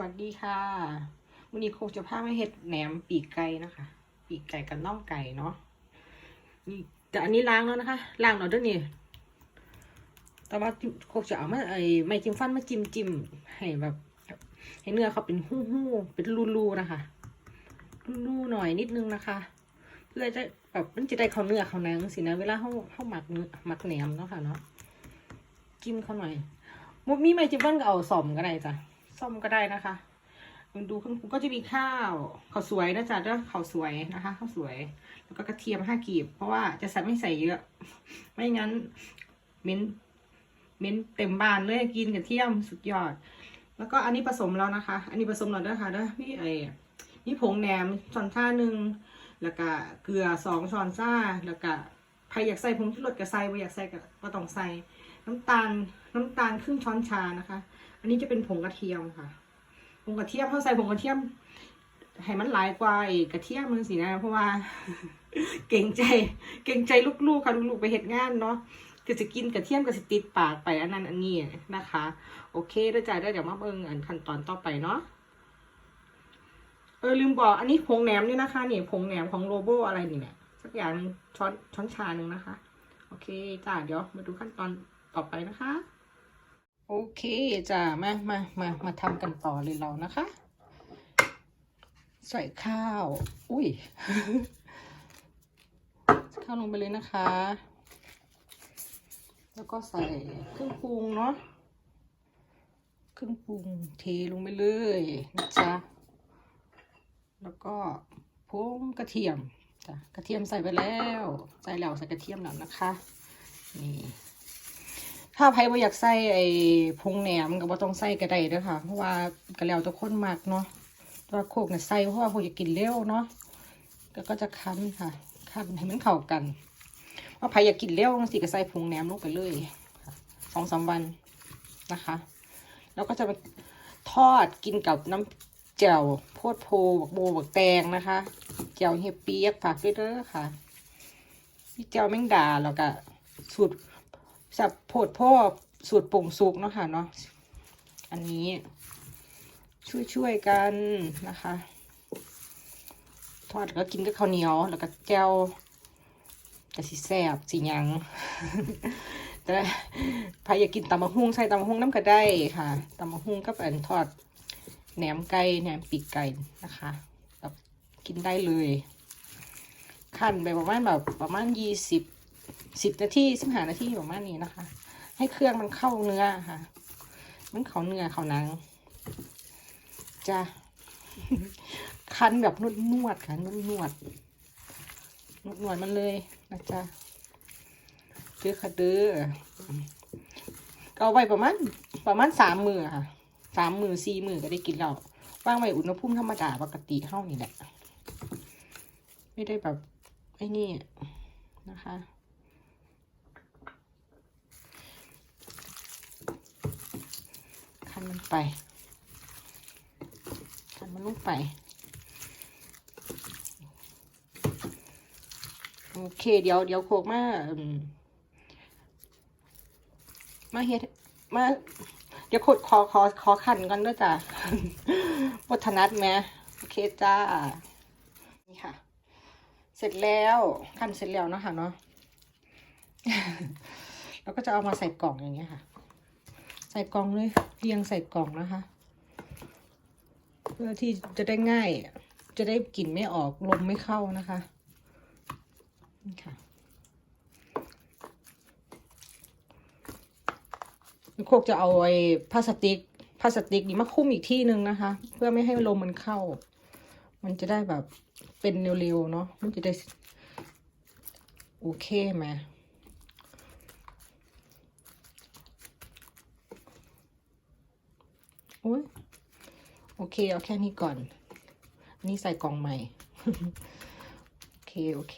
วัสดีค่ะวันนี้โคกจะพามาเห็ดแหนมปีกไก่นะคะ ปีกไก่กับน่องไก่เนาะนี่แต่อันนี้ล้างแล้วนะคะล้างแล้วเด้วยนี่แต่ว่าโคกจะเอามาไอ้ไม้จิ้มฟันมาจิ้มจิ้มให้แบบ ให้เนื้อเขาเป็นหู้หู้เป็นรูๆนะคะรูๆหน่อยนิดนึงนะคะเพื่อจะแบบมันจะได้เขาเนื้อเขาหนังสินะเวลาเขาเขาหมักเนื้อหมักแหนมเนาะค่ะเนาะจิ้มเขาหน่อยมุกมีไม้จิ้มฟันก็เอาซ่อมก็ได้จ้ะ ส้มก็ได้นะคะมันดูข้างก็จะมีข้าวข้าวสวยนะจ๊ะเด้อข้าวสวยนะคะข้าวสวย แล้วก็กระเทียมห้ากีบ เพราะว่าจะใส่ไม่ใส่เยอะ ไม่งั้นเม้นเม้นเต็มบานเลยกินกระเทียมสุดยอด แล้วก็อันนี้ผสมแล้วนะคะ อันนี้ผสมแล้วนะคะเด้อพี่ไอ้นี่ผงแหนมช้อนชาหนึ่งแล้วก็เกลือสองช้อนชาแล้วก็ใครอยากใส่ผงชูรสก็ใส่ไม่อยากใส่ก็ก็ต้องใส่น้ำตาลน้ำตาลครึ่งช้อนชานะคะ นนี้จะเป็นผงกระเทียมค่ะ ผงกระเทียมเขาใส่ผงกระเทียมให้มันหลายกว่าไอ้กระเทียมมันสินะ เพราะว่า เก่งใจ เก่งใจลูกๆค่ะลูกๆไปเห็ดงานเนาะก็จะกินกระเทียมก็จะติดปากไปอันนั้นอันนี้นะคะ โอเคเด้วจ้าได้เดี๋ยวมาเบิ่งอันขั้นตอนต่อไปเนาะเออลืมบอกอันนี้ผงแหนมนี่นะคะนี่ผงแหนมของโลโบอะไรนี่เนี่ยสักอย่างหนึ่งช้อนช้อนชาหนึ่งนะคะ โอเคจ้าเดี๋ยวมาดูขั้นตอนต่อไปนะคะ โอเคจ้ามามามามาทำกันต่อเลยเรานะคะ ใส่ข้าว อุ้ย ข้าวลงไปเลยนะคะ แล้วก็ใส่เครื่องปรุงเนาะเครื่องปรุงเทลงไปเลยนะจ๊ะแล้วก็พงกระเทียมจ้ะกระเทียมใส่ไปแล้ว ใส่แล้วใส่กระเทียมแล้วนะคะ นี่ ถ้าใครบ่อยากใส่ไอ้พงแหนมก็บ่ต้องใส่ก็ได้เด้อค่ะ เพราะว่าก็แล้วแต่คนมักเนาะตัวโคกเนี่ยใส่เพราะว่าโคกอยากกินเร็วเนาะก็ก็จะคั้นค่ะ คั้นให้มันเข้ากันว่าใครอยากกินเร็วสิก็ใส่พงแหนมลงไปเลยสองสามวันนะคะ แล้วก็จะไปทอดกินกับน้ำแจ่วโพดโพบักโบบักแตงนะคะแจ่วเฮียเปียกฝากด้วยเด้อค่ะพี่แจ่วแมงดาแล้วก็สูตร สับโพดพ่อสูตรป่งสุกเนาะค่ะเนาะอันนี้ช่วยช่วยๆกันนะคะ ทอดก็กินกับข้าวเหนียว แล้วก็แจ่วแต่สีแซบสียัง แต่ใครอยากกินตำมะฮุ่งใส่ตำมะฮุ่งน้ำก็ได้ค่ะตำมะฮุ่งกับอันทอดแหนมไก่แหนมปีกไก่นะคะแบบกินได้เลย ขั้นไปประมาณแบบประมาณยี่สิบ สิบนาทีสิบห้านาทีประมาณนี้นะคะ ให้เครื่องมันเข้าเนื้อค่ะ มันเข้าเนื้อเข้าหนังจะคันแบบนวดนวดค่ะนวดนวดนวดนวดมันเลยนะจ๊ะเด้อค่ะเด้อก็เอาไว้ประมาณประมาณสามมือค่ะสามมือสี่มือก็ได้กินแล้วว่างไว้อุณหภูมิธรรมดาปกติเท่านี้แหละ ไม่ได้แบบไอ้นี่นะคะ คัน มันไปคันมันลงไป โอเค เดี๋ยวเดี๋ยวโคกมามาเฮ็ดมาเดี๋ยวโคดขอขอขอขันก่อนด้วยจ้ะวัฒนัดไหมโอเคจ้า นี่ค่ะ เสร็จแล้วขันเสร็จแล้วเนาะค่ะเนาะ แล้วก็จะเอามาใส่กล่องอย่างเงี้ยค่ะ ส่กล่องเลยเรียงใส่กล่องนะคะ เพื่อที่จะได้ง่าย จะได้กลิ่นไม่ออกลมไม่เข้านะคะนี่ค่ะโคกจะเอาไอ้พลาสติกพลาสติกนี่มาคุ้มอีกที่หนึ่งนะคะ เพื่อไม่ให้ลมมันเข้า มันจะได้แบบเป็นเร็วๆเนาะมันจะได้ โอเคไหม อ้ยโอเค เอาแค่นี้ก่อนนนี้ใส่กล่องใหม่ โอเค โอเค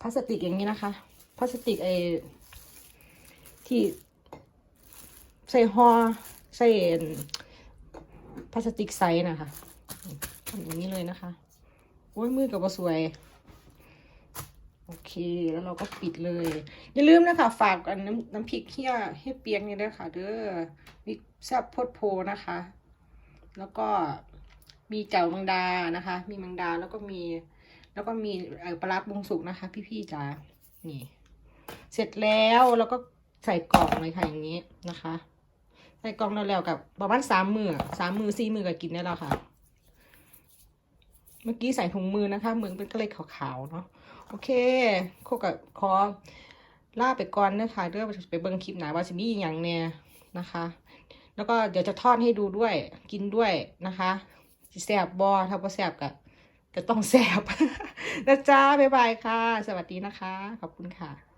พลาสติกอย่างนี้นะคะ พลาสติกไอ้ที่ใส่ห่อใส่พลาสติกไซส์นะคะทำอย่างนี้เลยนะคะ โอ้ยมือกับว่าสวย โอเค แล้วเราก็ปิดเลย อย่าลืมนะคะ ฝากกันน้ำน้ำพริกเฮียให้เปียงนี่ด้วยค่ะ เด้อมีแซ่บโพดโพนะคะ แล้วก็มีเจ้ามังดานะคะ มีมังดาแล้วก็มี แล้วก็มีปลาร้บุงสุกนะคะ พี่ๆจ๋านี่ เสร็จแล้วแล้วก็ใส่กล่องเลยค่ะอย่างนี้นะคะ ใส่กล่องแล้วกับประมาณสามมือสามมือสี่มือก็กินได้แล้วค่ะ เมื่อกี้ใส่ถุงมือนะคะมือเป็นก็เลยขาวๆเนาะโอเคโคกับคอลาไปก่อนนะคะเดี๋ยวไปเบิ่งคลิปหนาว่าจะมีอย่างเนี่ยนะคะ แล้วก็เดี๋ยวจะทอดให้ดูด้วยกินด้วยนะคะแสบบอถ้าบ่แสบก็ก็ต้องแสบนะจ้าบ๊ายบายค่ะ สวัสดีนะคะ ขอบคุณค่ะ